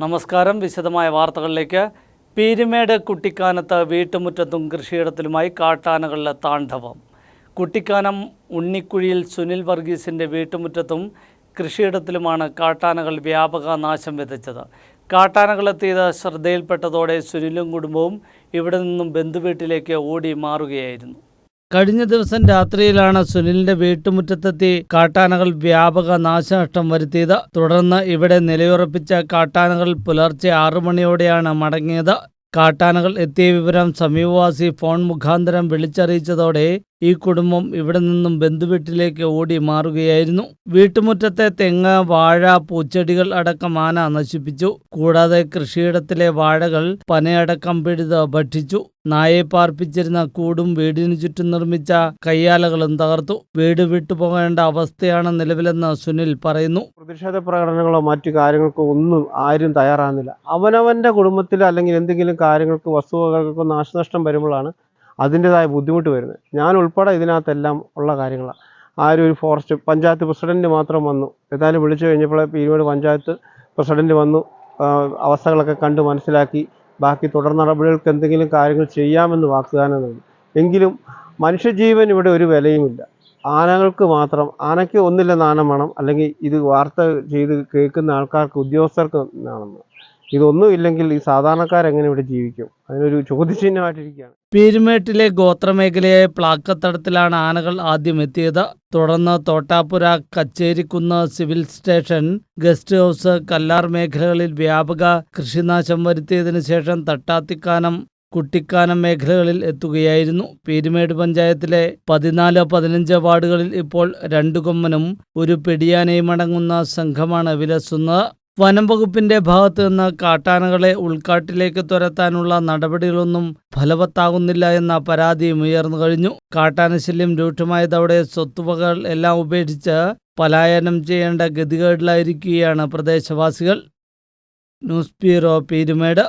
നമസ്കാരം. വിശദമായ വാർത്തകളിലേക്ക്. പീരുമേട് കുട്ടിക്കാനത്ത് വീട്ടുമുറ്റത്തും കൃഷിയിടത്തിലുമായി കാട്ടാനകളുടെ താണ്ഡവം. കുട്ടിക്കാനം ഉണ്ണിക്കുഴിയിൽ സുനിൽ വർഗീസിന്റെ വീട്ടുമുറ്റത്തും കൃഷിയിടത്തിലുമാണ് കാട്ടാനകൾ വ്യാപക നാശം വിതച്ചത്. കാട്ടാനകളെത്തിയത് ശ്രദ്ധയിൽപ്പെട്ടതോടെ സുനിലും കുടുംബവും ഇവിടെ നിന്നും ബന്ധുവീട്ടിലേക്ക് ഓടി മാറുകയായിരുന്നു. കഴിഞ്ഞ ദിവസം രാത്രിയിലാണ് സുനിലിന്റെ വീട്ടുമുറ്റത്തെത്തി കാട്ടാനകൾ വ്യാപക നാശനഷ്ടം വരുത്തിയത്. തുടർന്ന് ഇവിടെ നിലയുറപ്പിച്ച കാട്ടാനകൾ പുലർച്ചെ ആറു മണിയോടെയാണ് മടങ്ങിയത്. കാട്ടാനകൾ എത്തിയ വിവരം സമീപവാസി ഫോൺ മുഖാന്തരം വിളിച്ചറിയിച്ചതോടെ ഈ കുടുംബം ഇവിടെ നിന്നും ബന്ധുവീട്ടിലേക്ക് ഓടി മാറുകയായിരുന്നു. വീട്ടുമുറ്റത്തെ തെങ്ങ് വാഴ പൂച്ചെടികൾ അടക്കം ആന നശിപ്പിച്ചു. കൂടാതെ കൃഷിയിടത്തിലെ വാഴകൾ പനയടക്കം പിടിത് ഭക്ഷിച്ചു. നായെ പാർപ്പിച്ചിരുന്ന കൂടും വീടിനു ചുറ്റും നിർമ്മിച്ച കയ്യാലകളും തകർത്തു. വീട് വിട്ടുപോകേണ്ട അവസ്ഥയാണ് നിലവിലെന്ന് സുനിൽ പറയുന്നു. പ്രതിഷേധ പ്രകടനങ്ങളോ മറ്റു കാര്യങ്ങൾക്കോ ഒന്നും ആരും തയ്യാറാകുന്നില്ല. അവനവന്റെ കുടുംബത്തിൽ അല്ലെങ്കിൽ എന്തെങ്കിലും കാര്യങ്ങൾക്ക് വസ്തുവകകൾക്കോ നാശനഷ്ടം വരുമ്പോഴാണ് അതിന്റെതായ ബുദ്ധിമുട്ട് വരുന്നത് ഞാൻ ഉൾപ്പെടെ ഇതിനകത്തെല്ലാം ഉള്ള കാര്യങ്ങളാണ്. ആരും ഒരു ഫോറസ്റ്റ് പഞ്ചായത്ത് പ്രസിഡന്റ് മാത്രം വന്നു. ഏതായാലും വിളിച്ചു കഴിഞ്ഞപ്പോൾ പീരുമേട് പഞ്ചായത്ത് പ്രസിഡന്റ് വന്നു. അവസ്ഥകളൊക്കെ കണ്ട് മനസ്സിലാക്കി. ബാക്കി തുടർ നടപടികൾക്ക് എന്തെങ്കിലും കാര്യങ്ങൾ ചെയ്യാമെന്ന് വാഗ്ദാനം നൽകി. എങ്കിലും മനുഷ്യജീവൻ ഇവിടെ ഒരു വിലയുമില്ല. ആനകൾക്ക് മാത്രം ആനയ്ക്ക് ഒന്നില്ല നാണം വേണം. അല്ലെങ്കിൽ ഇത് വാർത്ത ചെയ്ത് കേൾക്കുന്ന ആൾക്കാർക്ക് ഉദ്യോഗസ്ഥർക്ക് വേണം. ഇതൊന്നും ഇല്ലെങ്കിൽ ഈ സാധാരണക്കാരെങ്ങനെ ഇവിടെ ജീവിക്കും? അതിനൊരു ചോദ്യചിഹ്നമായിട്ടിരിക്കുകയാണ്. പീരുമേട്ടിലെ ഗോത്രമേഖലയായ പ്ലാക്കത്തടത്തിലാണ് ആനകൾ ആദ്യം എത്തിയത്. തുടർന്ന് Thottappura Kacherikkunnu civil station guest house Kallar മേഖലകളിൽ വ്യാപക കൃഷിനാശം വരുത്തിയതിനു ശേഷം തട്ടാത്തിക്കാനം കുട്ടിക്കാനം മേഖലകളിൽ എത്തുകയായിരുന്നു. പീരുമേട് പഞ്ചായത്തിലെ പതിനാല് പതിനഞ്ച് വാർഡുകളിൽ ഇപ്പോൾ രണ്ടു കൊമ്മനും ഒരു പെടിയാനയും അടങ്ങുന്ന സംഘമാണ് വിലസുന്നത്. വനം വകുപ്പിന്റെ ഭാഗത്തു നിന്ന് കാട്ടാനകളെ ഉൾക്കാട്ടിലേക്ക് തുരത്താനുള്ള നടപടികളൊന്നും ഫലവത്താകുന്നില്ല എന്ന പരാതിയും ഉയർന്നു കഴിഞ്ഞു. കാട്ടാനശല്യം രൂക്ഷമായതോടെ സ്വത്തുവകൾ എല്ലാം ഉപേക്ഷിച്ച് പലായനം ചെയ്യേണ്ട ഗതികേടിലായിരിക്കുകയാണ് പ്രദേശവാസികൾ. News bureau Peermade.